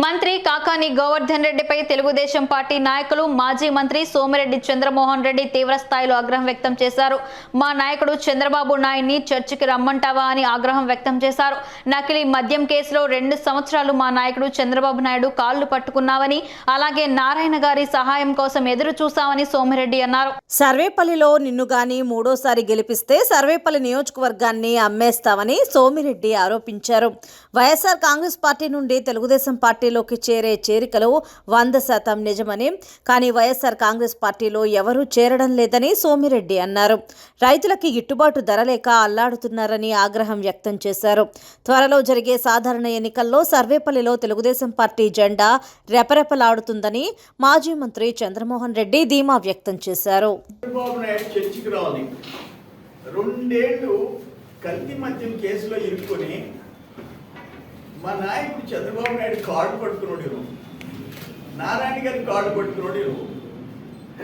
మంత్రి కాకాని గోవర్ధన్ రెడ్డిపై తెలుగుదేశం పార్టీ నాయకులు మాజీ మంత్రి సోమిరెడ్డి చంద్రమోహన్ రెడ్డి తీవ్ర స్థాయిలో ఆగ్రహం వ్యక్తం చేశారు. మా నాయకుడు చంద్రబాబు నాయుడిని చర్చికి రమ్మంటావా అని ఆగ్రహం వ్యక్తం చేశారు. నకిలీ మద్యం కేసులో రెండు సంవత్సరాలు మా నాయకుడు చంద్రబాబు నాయుడు కాళ్ళు పట్టుకున్నావని అలాగే నారాయణ గారి సహాయం కోసం ఎదురు చూశామని సోమిరెడ్డి అన్నారు. సర్వేపల్లిలో నిన్ను గాని మూడోసారి గెలిపిస్తే సర్వేపల్లి నియోజకవర్గాన్ని అమ్మేస్తామని సోమిరెడ్డి ఆరోపించారు. వైఎస్ఆర్ కాంగ్రెస్ పార్టీ నుండి తెలుగుదేశం పార్టీలోకి చేరే చేరికలు వంద శాతం నిజమని కానీ వైఎస్ఆర్ కాంగ్రెస్ పార్టీలో ఎవరూ చేరడం లేదని సోమిరెడ్డి అన్నారు. రైతులకి గిట్టుబాటు ధర లేక అల్లాడుతున్నారని ఆగ్రహం వ్యక్తం చేశారు. త్వరలో జరిగే సాధారణ ఎన్నికల్లో సర్వేపల్లిలో తెలుగుదేశం పార్టీ జెండా రెపరెపలాడుతుందని మాజీ మంత్రి చంద్రమోహన్ రెడ్డి ధీమా వ్యక్తం చేశారు. రెండేళ్ళు కల్తీ మద్యం కేసులో ఇరుక్కొని మా నాయకుడు చంద్రబాబు నాయుడు కార్డు పట్టుకున్నాడు ఈరోజు. నారాయణ గారి కార్డు పట్టుకున్నాడు ఈరోజు.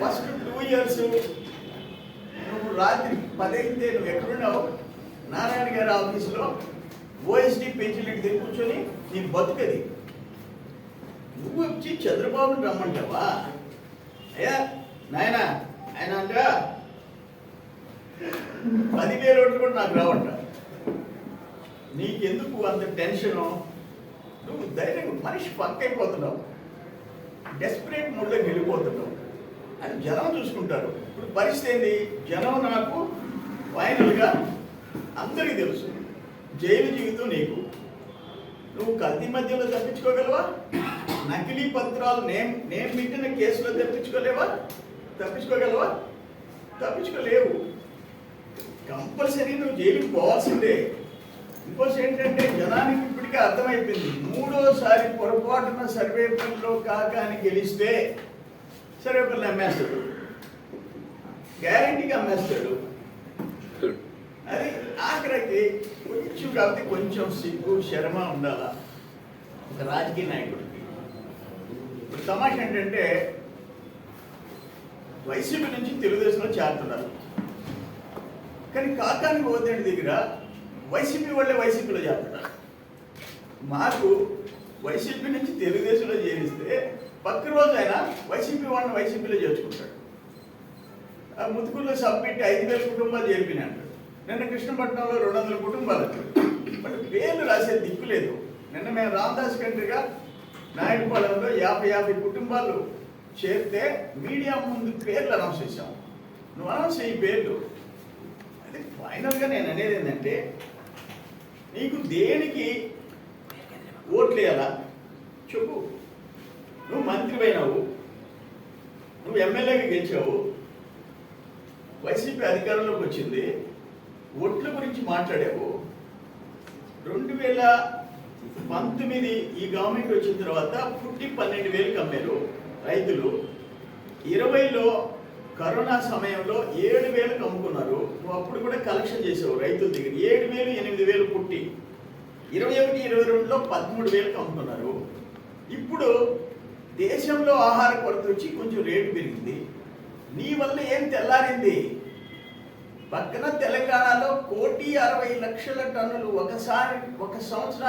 ఫస్ట్ టూ ఇయర్స్ నువ్వు రాత్రి పదైతే నువ్వు ఎక్కడున్నావు నారాయణ గారి ఆఫీసులో ఓఎస్డీ పెన్షన్ దగ్గర కూర్చొని నీ బతుకది నువ్వు వచ్చి చంద్రబాబుని రమ్మంటావా? అయ్యా నాయనా ఆయన అంట పదివేల ఓట్లు కూడా నాకు రావంట. నీకెందుకు అంత టెన్షను? నువ్వు ధైర్యం మనిషి పక్క అయిపోతున్నావు. డెస్పరేట్ మూడ్లోకి వెళ్ళిపోతున్నావు. అని జనం చూసుకుంటారు. ఇప్పుడు పరిస్థితి ఏంది? జనం నాకు ఫైనల్గా అందరికీ తెలుసు. జైలు జీవితం నీకు. నువ్వు కల్తీ మధ్యలో తప్పించుకోగలవా? నకిలీ పత్రాలు నేమ్ నేమ్ పెట్టిన కేసులో తప్పించుకోలేవా? తప్పించుకోగలవా? తప్పించుకోలేవు. కంపల్సరీ నువ్వు జైలుకి పోవాల్సిందే. ఇంకోటి ఏంటంటే జనానికి ఇప్పటికే అర్థమైపోయింది. మూడోసారి పొరపాటున సర్వే పనిలో కాక అని గెలిస్తే సర్వేపల్లి అమ్మేస్తాడు. గ్యారంటీగా అమ్మేస్తాడు. అది ఆఖరికి కొంచెం కాబట్టి కొంచెం సిగ్గు శర్మ ఉండాలా? ఒక రాజకీయ నాయకుడికి. ఇప్పుడు తమాష ఏంటంటే వైసీపీ నుంచి తెలుగుదేశంలో చేరుతున్నారు కానీ కాకాని పోతే దగ్గర? వైసీపీ వాళ్ళే వైసీపీలో చేరుతున్నారు మాకు వైసీపీ నుంచి తెలుగుదేశంలో చేరిస్తే పక్క రోజు వైసీపీ వాళ్ళని వైసీపీలో చేర్చుకుంటాడు. ఆ ముతుకుల్లో సబ్మిట్ ఐదు వేల కుటుంబాలు చేరిపినాడు నిన్న కృష్ణపట్నంలో రెండు వందల కుటుంబాలు బట్ పేర్లు రాసే దిక్కు లేదు. నిన్న మేము రామదాస్ కంట్రీగా నాయుడుపాలెంలో యాభై యాభై కుటుంబాలు చేరితే మీడియా ముందు పేర్లు అనౌన్స్ చేశాం. నువ్వు అనౌన్స్ చేయి పేర్లు. అది ఫైనల్గా నేను అనేది ఏంటంటే నీకు దేనికి ఓట్లు వేయాలా చెప్పు. నువ్వు మంత్రివైనావు నువ్వు ఎమ్మెల్యేగా గెలిచావు. వైసీపీ అధికారంలోకి వచ్చింది. ఓట్ల గురించి మాట్లాడావు. రెండు వేల పంతొమ్మిది ఈ గవర్నమెంట్ వచ్చిన తర్వాత పుట్టి పన్నెండు వేలకు అమ్మారు రైతులు. ఇరవైలో కరోనా సమయంలో ఏడు వేలకు అమ్ముకున్నారు ఒకప్పుడు అప్పుడు కూడా కలెక్షన్ చేసేవారు రైతుల దగ్గర. ఏడు వేలు ఎనిమిది వేలు పుట్టి ఇరవై ఒకటి ఇరవై రెండులో పదమూడు వేలకు అమ్ముతున్నారు. ఇప్పుడు దేశంలో ఆహార కొరత వచ్చి కొంచెం రేటు పెరిగింది. నీ వల్ల ఏం తెల్లారింది? పక్కన తెలంగాణలో కోటి అరవై లక్షల టన్నులు ఒకసారి ఒక సంవత్సరం